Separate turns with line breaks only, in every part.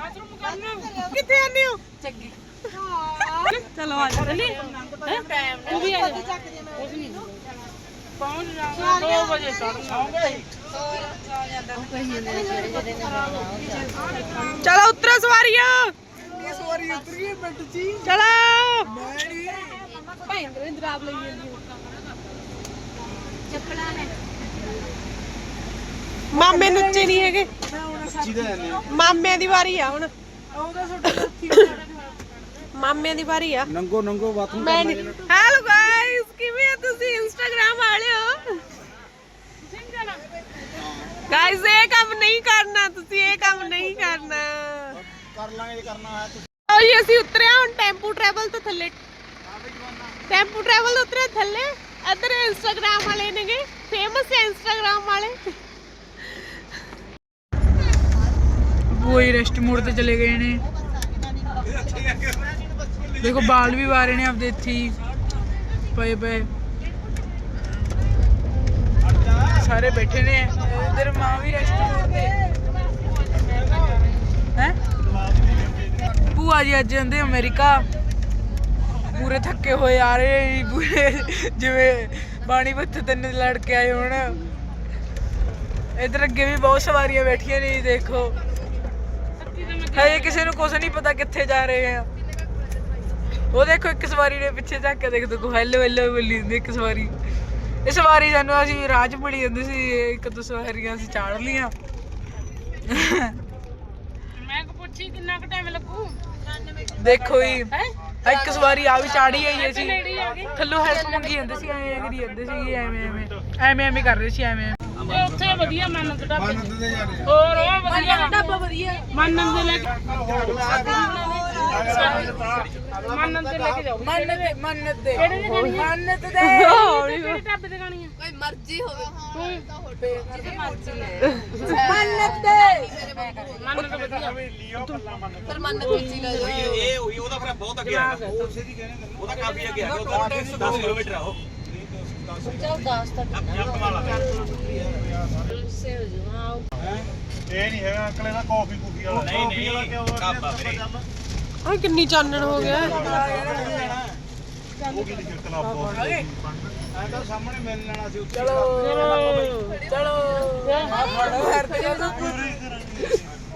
ਕਿੱਥੇ ਆਨੇ ਹੋ? ਚੱਗੀ। ਚਲੋ ਆ ਜਾ। ਚੱਲੀ ਤੂੰ ਵੀ ਆ ਜਾ। ਪਹੁੰਚ ਜਾਵਾਂਗੇ 2 ਵਜੇ ਚੜਨਾ ਚਲੋ ਉਤਰੋ ਸਵਾਰੀਆਂ
ਸਵਾਰੀ ਉਤਰੀ ਮਿੰਟ ਜੀ
ਚਲੋ।
ਮੈਂ ਨਹੀਂ।
ਭਾਈ ਅੰਦਰ ਜਰਾਬ ਲਈ ਜਾਂਦੀ ਮਾਮੇ ਨੱਚੇ ਨਹੀਂ ਹੈਗੇ।
ਜਿਹਦਾ ਜਾਂਦੇ ਆ
ਮਾਮਿਆਂ ਦੀ ਵਾਰੀ ਆ ਹੁਣ। ਮਾਮਿਆਂ ਦੀ ਵਾਰੀ ਆ।
ਨੰਗੋ ਨੰਗੋ ਬਾਥਰੂਮ
ਮੈਂ ਹੈਲੋ ਗਾਇਸ ਕਿਵੇਂ ਆ ਤੁਸੀਂ? ਇੰਸਟਾਗ੍ਰam ਵਾਲੇ ਹੋ? ਗਾਇਸ ਇਹ ਕੰਮ ਨਹੀਂ ਕਰਨਾ ਤੁਸੀਂ ਇਹ ਕੰਮ ਨਹੀਂ ਕਰਨਾ।
ਕਰ ਲਾਂਗੇ ਜੇ ਕਰਨਾ ਹੈ
ਲਓ ਜੀ ਅਸੀਂ ਉਤਰਿਆ ਹੁਣ ਟੈਂਪੂ ਟਰੈਵਲ ਤੋਂ ਥੱਲੇ। ਟੈਂਪੂ ਟਰੈਵਲ ਉਤਰੇ ਥੱਲੇ। ਇੱਧਰ ਇੰਸਟਾਗ੍ਰam ਵਾਲੇ ਨੇਗੇ। ਫੇਮਸ ਹੈ ਇੰਸਟਾਗ੍ਰam ਵਾਲੇ।
ਵੋਈ ਰੈਸਟ ਮੋਡ ਤੇ ਚਲੇ ਗਏ ਨੇ। ਦੇਖੋ, ਬਾਲ ਵੀ ਵਾਰੇ ਨੇ ਆਪਦੇ ਇੱਥੇ ਹੀ। ਪਏ ਪਏ। ਸਾਰੇ ਬੈਠੇ ਨੇ। ਇਧਰ ਮਾਂ ਵੀ ਰੈਸਟ ਮੋਡ ਤੇ। ਹੈ? ਭੂਆ ਜੀ ਅੱਜ ਜਾਂਦੇ ਅਮਰੀਕਾ। ਪੂਰੇ ਥੱਕੇ ਹੋਏ ਆ ਰਹੇ ਪੂਰੇ। ਜਿਵੇਂ ਪਾਣੀ ਬੱਤ ਤਿੰਨ ਲੜ ਕੇ ਆਏ ਹੁਣ। ਇਧਰ ਅੱਗੇ ਵੀ ਬਹੁਤ ਸਵਾਰੀਆਂ ਬੈਠੀਆਂ ਨੇ ਦੇਖੋ। ਹਜੇ ਕਿਸੇ ਨੂੰ ਕੁਝ ਨਹੀਂ ਪਤਾ ਕਿੱਥੇ ਜਾ ਰਹੇ ਆ। ਉਹ ਦੇਖੋ ਇੱਕ ਸਵਾਰੀ ਨੇ ਪਿੱਛੇ ਝਾਕ ਕੇ ਦੇਖ ਦੇਖੋ। ਹੈਲੋ ਹੈਲੋ ਬੋਲੀ ਜਾਂਦੀ ਇੱਕ ਸਵਾਰੀ। ਇਹ ਸਵਾਰੀ ਸਾਨੂੰ ਅਸੀਂ ਰਾਜ ਬੜੀ ਜਾਂਦੀ ਸੀ ਇੱਕ ਦੋ ਸਵਾਰੀਆਂ ਅਸੀਂ ਚਾੜ ਲੀਆਂ
ਮੈਂ ਕੋ ਪੁੱਛੀ ਕਿੰਨਾ ਕੁ ਟਾਈਮ ਲੱਗੂ?
ਦੇਖੋ ਜੀ ਇੱਕ ਸਵਾਰੀ ਆ ਵੀ ਚਾੜੀ ਆਈ ਅਸੀਂ ਥੱਲੋਂ ਹੈਲਪ ਮੰਗੀ ਜਾਂਦੇ ਸੀ ਐਵੇਂ ਕਰੀ ਜਾਂਦੇ ਸੀ ਐਵੇਂ ਐਵੇਂ ਐਵੇਂ ਐਵੇਂ ਕਰ ਰਹੇ ਸੀ ਐਵੇਂ।
ਤੇ ਉੱਥੇ ਵਧੀਆ ਮੰਨ ਦੇ ਢਾਬੇ
ਨੰਦ ਦੇ ਜਾਣੇ
ਹੋਰ ਉਹ ਵਧੀਆ। ਢਾਬਾ ਵਧੀਆ। ਮੰਨਨ ਦੇ ਲੈ ਕੇ ਮੰਨਨ ਦੇ ਲੈ ਕੇ ਜਾਓ।
ਮੰਨਤ ਦੇ ਮੰਨਤ ਦੇ।
ਕਿਹੜੇ ਦੇ ਗਾਣੀ ਆ?
ਮੰਨਤ ਦੇ।
ਕਿਹੜੇ ਢਾਬੇ ਤੇ ਗਾਣੀ ਆ?
ਕੋਈ ਮਰਜ਼ੀ ਹੋਵੇ।
ਮੰਨਤ ਦੇ
ਮੰਨਨ ਦੇ। ਵਧੀਆ।
ਪਰ ਮੰਨ ਉੱਚੀ ਲੈ ਜਾਓ।
ਇਹ ਉਹੀ ਉਹਦਾ ਫਿਰ ਬਹੁਤ ਅੱਗੇ ਆ। ਉਹਦਾ ਕਾਫੀ ਅੱਗੇ ਆ। ਉਹਦਾ 10 ਕਿਲੋਮੀਟਰ ਆ ਉਹ।
ਚਲ 10 ਤੱਕ
ਜੰਪ ਵਾਲਾ
ਇਹ ਨਹੀਂ ਹੈਗਾ ਅਕਲੇ ਦਾ ਕਾਫੀ ਕੁਫੀ ਵਾਲਾ।
ਨਹੀਂ ਨਹੀਂ ਕਾਬਾ ਵੀਰੇ।
ਓਏ ਕਿੰਨੀ ਚਾਨਣ ਹੋ ਗਿਆ।
ਉਹ ਕੀ ਲਿਖਿਆ ਕਲੱਬ ਬਹੁਤ ਐ ਤਾਂ ਸਾਹਮਣੇ ਮਿਲ ਲੈਣਾ ਸੀ ਉੱਥੇ।
ਚਲੋ। ਚਲੋ। ਆ ਫੜੋ ਹਰ ਤੇ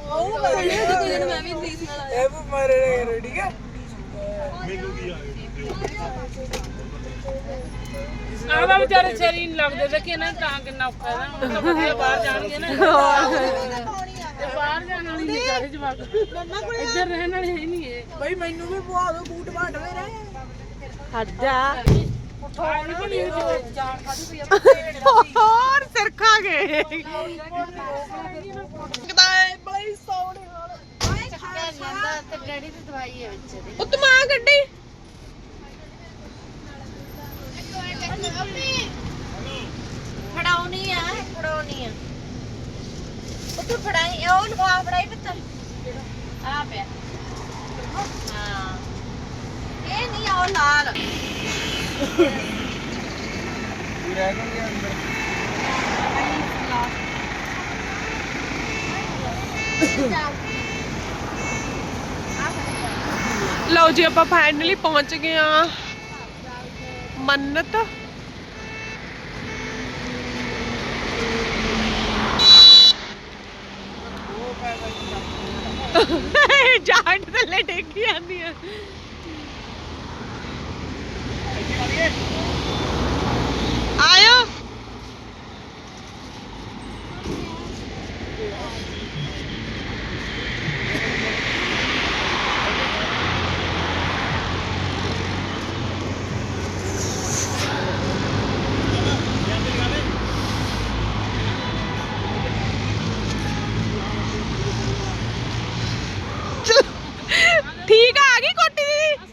ਉਹ ਬੜੀ ਕੋਈ ਦਿਨ ਮੈਂ ਵੀ ਨੀਂਦ ਨਾਲ ਆਇਆ
ਇਹ ਵੀ ਮਾਰੇ ਰਹੇ ਠੀਕ ਹੈ
ਮੈਨੂੰ ਕੀ ਆ।
ਆਵਾ ਵਿਚਾਰੇ ਸ਼ਰੀਰ ਨਹੀਂ ਲੱਗਦੇ ਤੇ ਕਿ ਇਹਨਾਂ ਨੂੰ ਤਾਂ ਕਿੰਨਾ ਔਖਾ ਹੈ ਨਾ ਉਹ ਤਾਂ ਵਧੀਆ ਬਾਹਰ ਜਾਣਗੇ ਨਾ। ਤੇ ਬਾਹਰ ਜਾਣ ਵਾਲੀ ਨਹੀਂ ਚਾਹੇ ਜਵਾਕ। ਇੱਧਰ ਰਹਿਣ ਵਾਲੇ ਹੈ ਨਹੀਂ ਇਹ।
ਬਈ ਮੈਨੂੰ ਵੀ ਪਵਾ ਦਿਓ ਬੂਟ ਬਾਟ ਮੇਰੇ
ਹਟ ਜਾ। ਹੋਰ ਸਿਰ ਖਾ ਗਏ। ਕਿਦਾ ਬੜੀ ਸੋਹਣੀ
ਜਾਂਦਾ ਤੇ ਡੈਡੀ ਦੀ ਦਵਾਈ ਹੈ ਵਿੱਚ ਦੇ।
ਉਹ ਤਮਾ ਗੱਡੀ
ਫੜਾਉਣੀ ਆ ਫੜਾਉਣੀ ਆ ਉੱਥੇ ਫੜਾਈ ਉਹ ਲਵਾ ਫੜਾਈ ਪੁੱਤ ਆ ਪਿਆ ਹਾਂ ਇਹ ਨਹੀਂ ਆ ਉਹ ਲਾਲ
ਵੀ ਰਹਿ ਗਏ ਅੰਦਰ
ਲਓ ਜੀ ਆਪਾਂ ਫਾਈਨਲੀ ਪਹੁੰਚ ਗਏ ਆ ਮੰਨਤ ਜਾਟ ਥੱਲੇ ਡੇਗੀ ਆਂਦੀ ਆ ਆਇਓ ਠੀਕ ਆ ਆ ਗਈ ਕੋਟੀ ਦੀ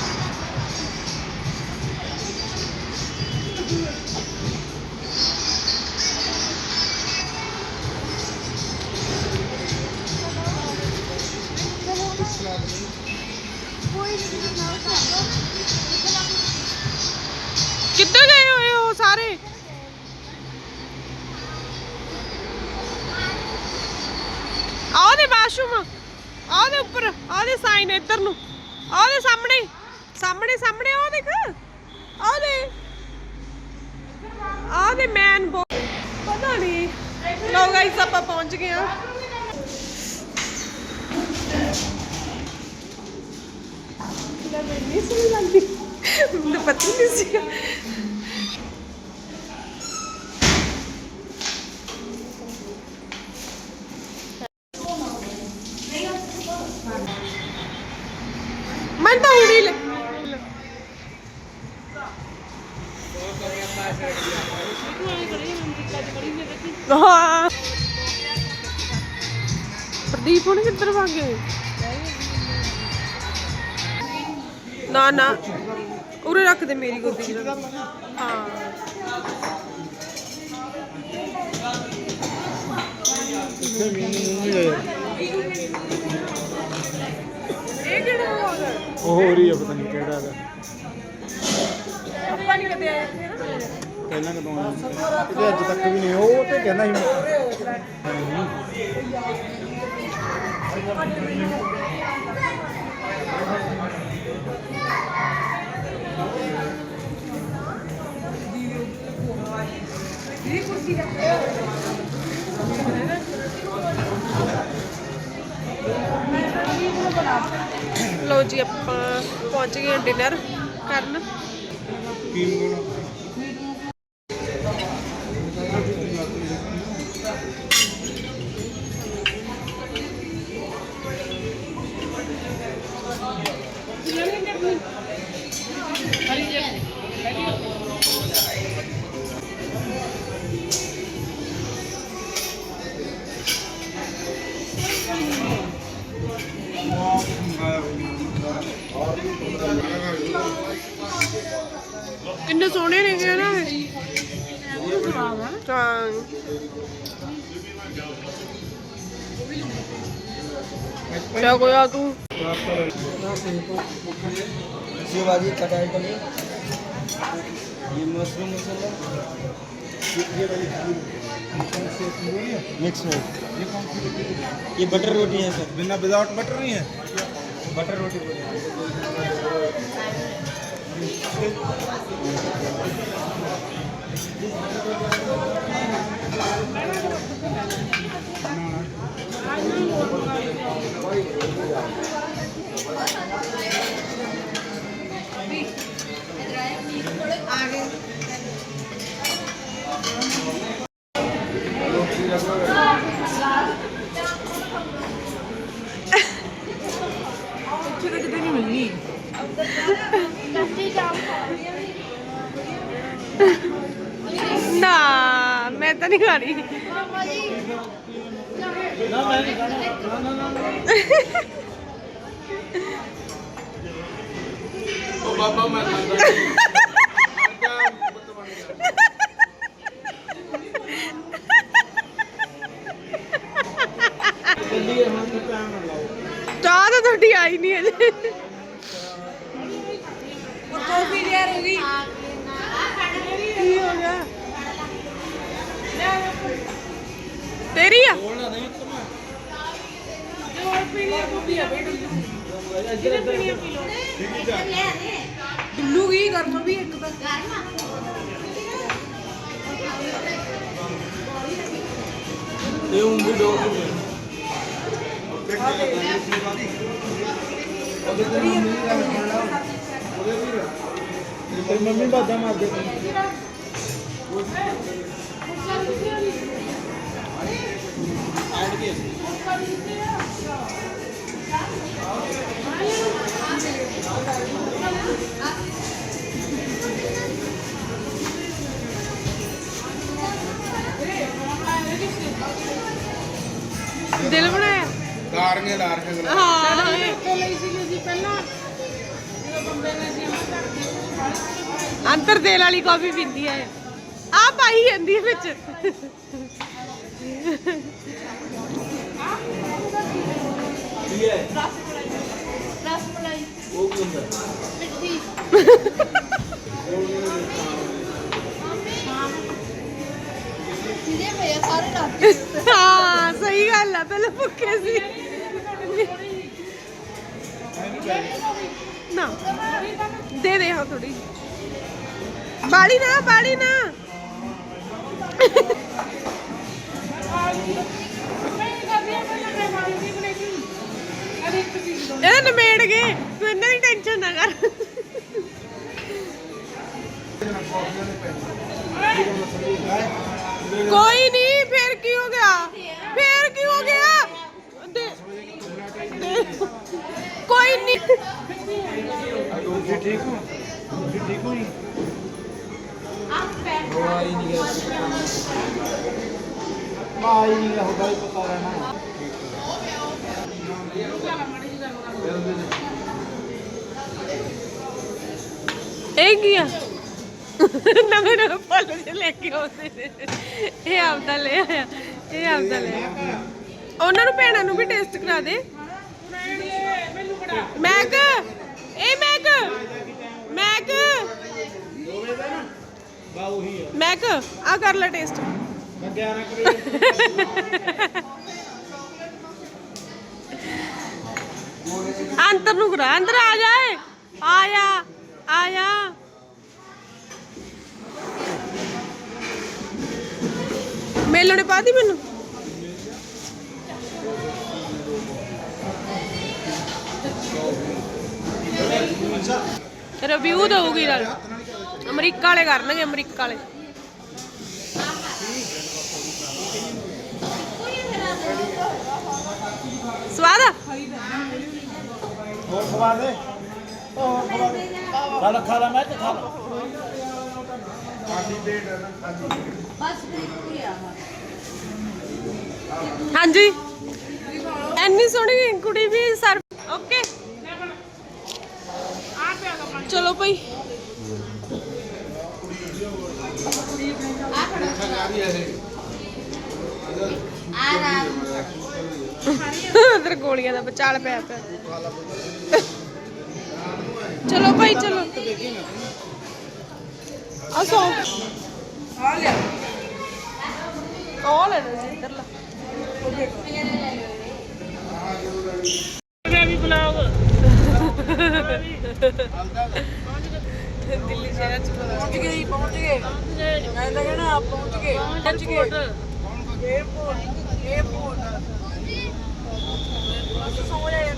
ਕਿੱਧਰ ਗਏ ਹੋਏ ਹੋ ਸਾਰੇ? ਆਹ ਦੇ ਵਾਸ਼ਰੂਮ ਆਹ ਦੇ ਉੱਪਰ ਆਹ ਦੇ ਸਾਈਨ ਇੱਧਰ ਨੂੰ ਆਹ ਦੇ ਸਾਹਮਣੇ ਸਾਹਮਣੇ ਸਾਹਮਣੇ ਆਹ ਦੇਖ ਆਹ ਦੇ ਆਹ ਦੇ ਮੈਨ ਪਤਾ ਨਹੀਂ ਲੋ ਗਾਈਸ ਆਪਾਂ ਪਹੁੰਚ ਗਏ ਆ ਮੈਂ ਨਹੀਂ ਸੁਣੀ ਜਾਂਦੀ ਮੈਨੂੰ ਪਤਾ ਨਹੀਂ ਸੀ ਪ੍ਰਦੀਪ ਹੁਣ ਕਿੱਧਰ ਭੱਗ ਗਏ? ਨਾ ਨਾ। ਉਰੇ ਰੱਖ ਦੇ ਮੇਰੀ ਗੋਦੀ 'ਚ ਹਾਂ। ਇਹ ਕਿਹੜਾ ਹੋ ਗਿਆ
ਉਹ ਹੋ ਰਹੀ ਆ ਪਤਾ ਨਹੀਂ ਕਿਹੜਾ ਹੈਗਾ।
ਆਪਾਂ ਨਹੀਂ ਕਦੇ ਆਏ ਇੱਥੇ ਨਾ
ਪਹਿਲਾਂ ਕਦੋਂ ਆਇਆ? ਇਹਦੇ ਅੱਜ ਤੱਕ ਵੀ ਨਹੀਂ ਉਹ ਤੇ ਕਹਿੰਦਾ ਸੀ ਮੈਂ।
ਲੋ ਜੀ ਆਪਾਂ ਪਹੁੰਚ ਗਏ ਡਿਨਰ ਕਰਨ।
ਕੀ ਮੰਗਣਾ
किन्ने सोने ने गए ना टांग। क्या गया
तू? ये भाजी कटाई कर ये मशरूम मसाला मिक्स है ये बटर रोटी है सर
बिना विदाउट बटर नहीं है।
बटर रोटी बोलिए
ਨਾ ਮੈਂ ਤਾਂ ਨਹੀਂ ਖਾਣੀ ਚਾਹ ਤਾਂ ਤੁਹਾਡੀ ਆਈ ਨਹੀਂ ਅਜੇ ਉਹ ਕਾਫੀ ਯਾਰ ਹੋ ਗਈ। ਤੇਰੀ ਆ ਡੁੱਲੂ ਗਈ ਗਰਮ ਵੀ ਇੱਕ ਤਾਂ
ये उंगली दो
ਤੇ ਮੰਮੀ ਬਾਦਾ ਮਾਰ ਦੇ
ਦਿਲ ਬਣਾਇਆ?
ਡਾਰੀਆਂ ਡਾਰੀਆਂ ਗੱਲਾਂ।
ਹਾਂ।
ਇੱਥੋਂ ਲਈ ਸੀ ਜੀ ਪਹਿਲਾਂ ਜਦੋਂ ਬੰਬੇ ਗਏ ਸੀ ਮੈਂ ਘਰ ਦੀ
ਅੰਤਰ ਦੇਲ ਵਾਲੀ ਕਾਫੀ ਪੀਂਦੀ ਹੈ। ਆ ਪਾਈ ਜਾਂਦੀ ਵਿੱਚ।
ਰਸ ਮਲਾਈ
ਉਹ ਕੀ ਹੁੰਦਾ
ਮਿੱਠੀ ਜਿਹਦੇ ਪਏ ਆ ਸਾਰੇ ਰਾਤ
ਹਾਂ ਸਹੀ ਗੱਲ ਆ ਪਹਿਲਾਂ ਭੁੱਖੇ ਸੀ ਨਾ ਦੇ ਦੇ ਹਾਂ ਥੋੜੀ ਬਾੜੀ ਨਾ ਬਾੜੀ ਨਾ ਇਹਦਾ ਨਮੇੜ ਗਏ ਤੂੰ ਇਹਨਾਂ ਦੀ ਟੈਨਸ਼ਨ ਨਾ ਕਰ। ਕੋਈ ਨਹੀਂ ਫੇਰ ਕੀ ਹੋ ਗਿਆ? ਫੇਰ ਕੀ ਹੋ ਗਿਆ ਕੋਈ ਨਹੀਂ
ਤੁਸੀਂ ਠੀਕ ਹੋ ਤੁਸੀਂ ਠੀਕ ਹੋ ਜੀ
ਨਹੀਂ ਗਿਆ
ਮਾਈ ਨਹੀਂ ਹੁੰਦਾ ਪਤਾ ਰਹਿਣਾ।
ਇਹ ਕੀ ਆ? ਨਵੇਂ ਨਵੇਂ ਫਲ ਜਿਹੇ ਲੈ ਕੇ ਆਉਂਦੇ ਨੇ। ਇਹ ਆਪਦਾ ਲੈ ਆਇਆ, ਇਹ ਆਪਦਾ ਲੈ ਆਇਆ। ਉਹਨਾਂ ਨੂੰ ਭੈਣਾਂ ਨੂੰ ਵੀ ਟੇਸਟ ਕਰਾ ਦੇ। ਮੈਕ, ਇਹ ਮੈਕ ਮੈਕ। ਮੈਕ ਆ ਕਰ ਲੈ ਟੇਸਟ
ਮੈਂ 11 ਕਰੇ,
ਅੰਦਰ ਨੂੰ ਕਰਾ ਅੰਦਰ ਆ ਜਾਏ ਆਇਆ ਆਇਆ। ਮੇਲੋ ਨੇ ਪਾਤੀ ਮੈਨੂੰ? ਰਿਵਿਊ ਦਊਗੀ ਨਾਲ। ਅਮਰੀਕਾ ਵਾਲੇ ਕਰਨਗੇ, ਅਮਰੀਕਾ ਵਾਲੇ। ਸਵਾਦ ਆ?
ਹੋਰ ਖਵਾ ਦੇ ਹੋਰ ਖਵਾ ਦੇ ਖਾ ਲਾ ਖਾ ਲਾ ਮੈਂ ਤੇ ਖਾ ਲਾ। ਖਾਲੀ ਪੇਟ ਖਾਲੀ
ਬਸ ਬਿਲਕੁਲ ਹੀ ਆ
ਹਾਂਜੀ। ਐਨੀ ਸੋਹਣੀ ਕੁੜੀ ਵੀ ਸਰ ਓਕੇ। ਚਲੋ ਭਾਈ।
ਆ ਰਾਤ
ਉਧਰ ਗੋਲੀਆਂ ਦਾ ਬਚਾਲ ਪਿਆ ਪਿਆ। ਚਲੋ ਭਾਈ ਚਲੋ। ਆ ਸੌ। ਆ
ਲੈ ਇੱਧਰ ਲਾ।
ਦਿੱਲੀ ਸ਼ਹਿਰ ਚ ਪਹੁੰਚ ਗਏ ਪਹੁੰਚ ਗਏ। ਮੈਂ ਤਾਂ ਕਹਿਣਾ ਪਹੁੰਚ ਗਏ। ਪਹੁੰਚ ਗਏ ਏਅਰਪੋਰਟ ਏਅਰਪੋਰਟ ਸੋ ਜਾਏ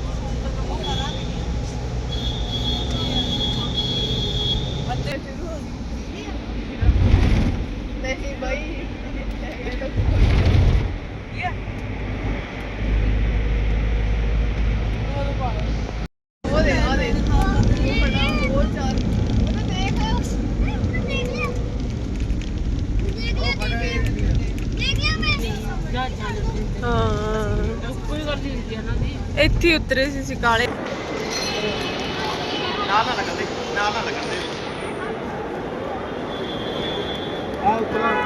ਹੀ ਉਤਰੇ ਸੀ ਅਸੀਂ ਕਾਲੇ।
ਨਾਲ ਨਾ ਲੱਗਦੇ ਨਾਲ ਨਾ ਲੱਗਦੇ
ਆ ਉਤਰਾ।